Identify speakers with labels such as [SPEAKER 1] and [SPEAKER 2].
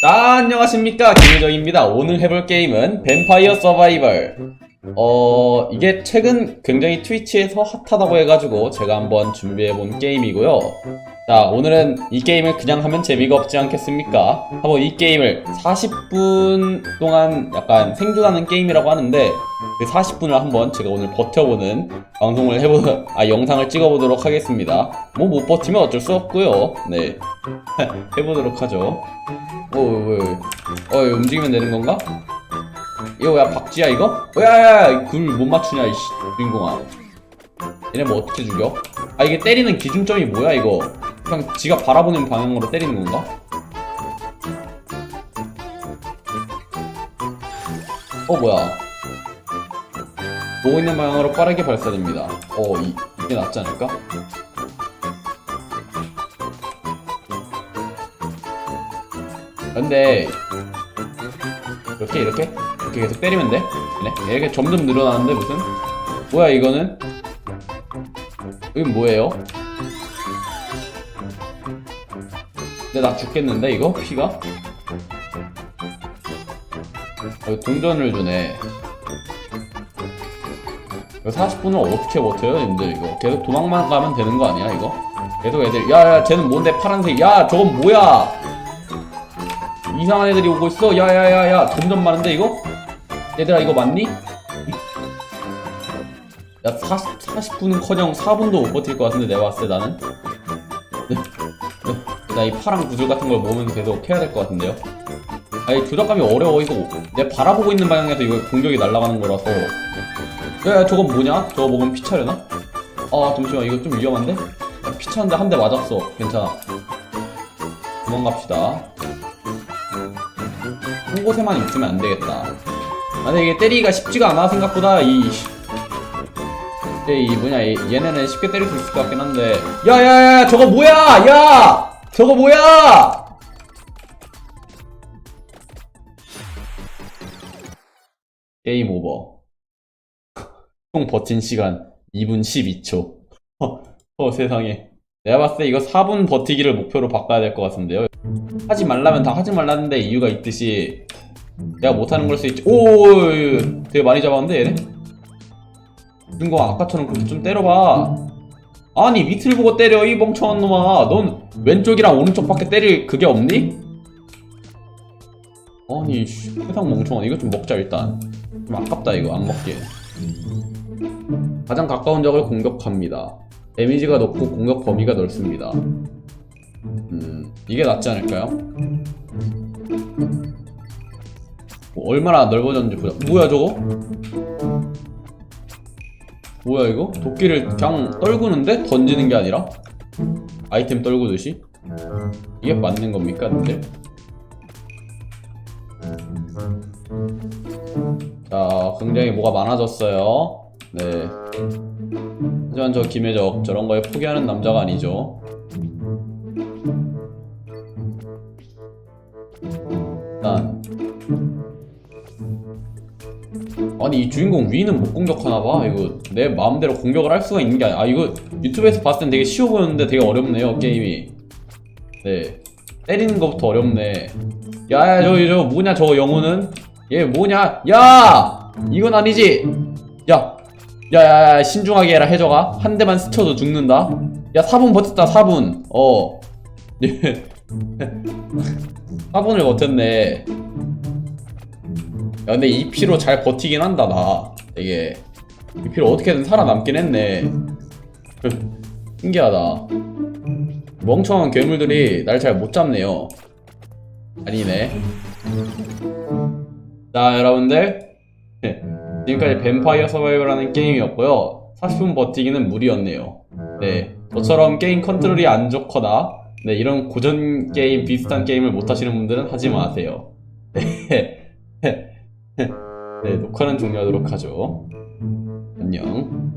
[SPEAKER 1] 자, 안녕하십니까. 김유정입니다. 오늘 해볼 게임은 뱀파이어 서바이벌. 어, 이게 최근 굉장히 트위치에서 핫하다고 해가지고 제가 한번 준비해본 게임이고요. 자, 오늘은 이 게임을 그냥 하면 재미가 없지 않겠습니까? 한번 이 게임을 40분 동안 약간 생존하는 게임이라고 하는데 그 40분을 한번 제가 오늘 버텨보는 방송을 해보, 아, 영상을 찍어보도록 하겠습니다. 뭐 못 버티면 어쩔 수 없고요. 네. 해보도록 하죠. 오, 왜, 왜, 어, 움직이면 되는 건가? 이거 야 박쥐야 이거? 어, 야야야 굴 못 맞추냐 이씨 주인공아 얘네 뭐 어떻게 죽여? 아 이게 때리는 기준점이 뭐야 이거 그냥 지가 바라보는 방향으로 때리는 건가? 어 뭐야 보고 있는 방향으로 빠르게 발사됩니다 어 이, 이게 낫지 않을까? 근데 이렇게 이렇게 이렇게 계속 때리면 돼? 네? 이렇게 점점 늘어나는데 무슨? 뭐야 이거는? 이건 뭐예요? 근데 나 죽겠는데 이거? 피가? 어, 동전을 주네 이거 40분을 어떻게 버텨요 님들 이거 계속 도망만 가면 되는 거 아니야 이거? 계속 애들 야야 쟤는 뭔데 파란색 야 저건 뭐야 이상한 애들이 오고 있어. 야야야야, 점점 많은데 이거? 얘들아 이거 맞니? 야 40, 40분은커녕 4분도 못 버틸 것 같은데 내가 봤을 때 나는. 네. 네. 나이 파란 구슬 같은 걸 모으면서 계속 해야 될 것 같은데요. 아니 조작감이 어려워 이거. 내 바라보고 있는 방향에서 이거 공격이 날아가는 거라서. 야, 야 저건 뭐냐? 저거 먹으면 피 차려나? 아 잠시만 이거 좀 위험한데? 야, 피 차는데 한 대 맞았어. 괜찮아. 도망갑시다. 한 곳에만 있으면 안 되겠다. 아, 근데 이게 때리기가 쉽지가 않아, 생각보다. 이, 이, 이 뭐냐, 이, 얘네는 쉽게 때릴 수 있을 것 같긴 한데. 야, 야, 야, 저거 뭐야! 야! 저거 뭐야! 게임 오버. 총 버틴 시간 2분 12초. 어, 세상에. 내가 봤을 때 이거 4분 버티기를 목표로 바꿔야 될 것 같은데요. 하지 말라면 다 하지 말라는데 이유가 있듯이 내가 못하는 걸 수 있지. 오 되게 많이 잡았는데 얘네? 주인공 아까처럼 그렇게 좀 때려봐. 아니 밑을 보고 때려 이 멍청한 놈아. 넌 왼쪽이랑 오른쪽밖에 때릴 그게 없니? 아니 씨, 세상 멍청한. 이거 좀 먹자 일단. 좀 아깝다 이거 안 먹게. 가장 가까운 적을 공격합니다. 데미지가 높고 공격 범위가 넓습니다. 음, 이게 낫지 않을까요? 뭐 얼마나 넓어졌는지 보자. 뭐야 저거? 뭐야 이거? 도끼를 그냥 떨구는데 던지는 게 아니라 아이템 떨구듯이? 이게 맞는 겁니까, 근데? 자, 굉장히 뭐가 많아졌어요. 네. 하지만 저 김혜적 저런 거에 포기하는 남자가 아니죠. 일단 아니 이 주인공 위는 못 공격하나 봐. 이거 내 마음대로 공격을 할 수가 있는 게 아니야 아 이거 유튜브에서 봤을 땐 되게 쉬워 보였는데 되게 어렵네요 게임이. 네. 때리는 것부터 어렵네. 야야 저거 저거 뭐냐 저거 영혼은? 얘 뭐냐? 야! 이건 아니지! 야 야야야 신중하게 해라 해저가. 한 대만 스쳐도 죽는다. 야 4분 버텼다 4분. 어. 예. 4분을 버텼네. 야, 근데 이 피로 잘 버티긴 한다, 나. 되게. 이 피로 어떻게든 살아남긴 했네. 신기하다. 멍청한 괴물들이 날 잘 못 잡네요. 아니네. 자, 여러분들. 지금까지 뱀파이어 서바이벌하는 게임이었고요. 40분 버티기는 무리였네요. 네. 저처럼 게임 컨트롤이 안 좋거나 네, 이런 고전 게임 비슷한 게임을 못 하시는 분들은 하지 마세요. 네. 네, 녹화는 종료하도록 하죠. 안녕.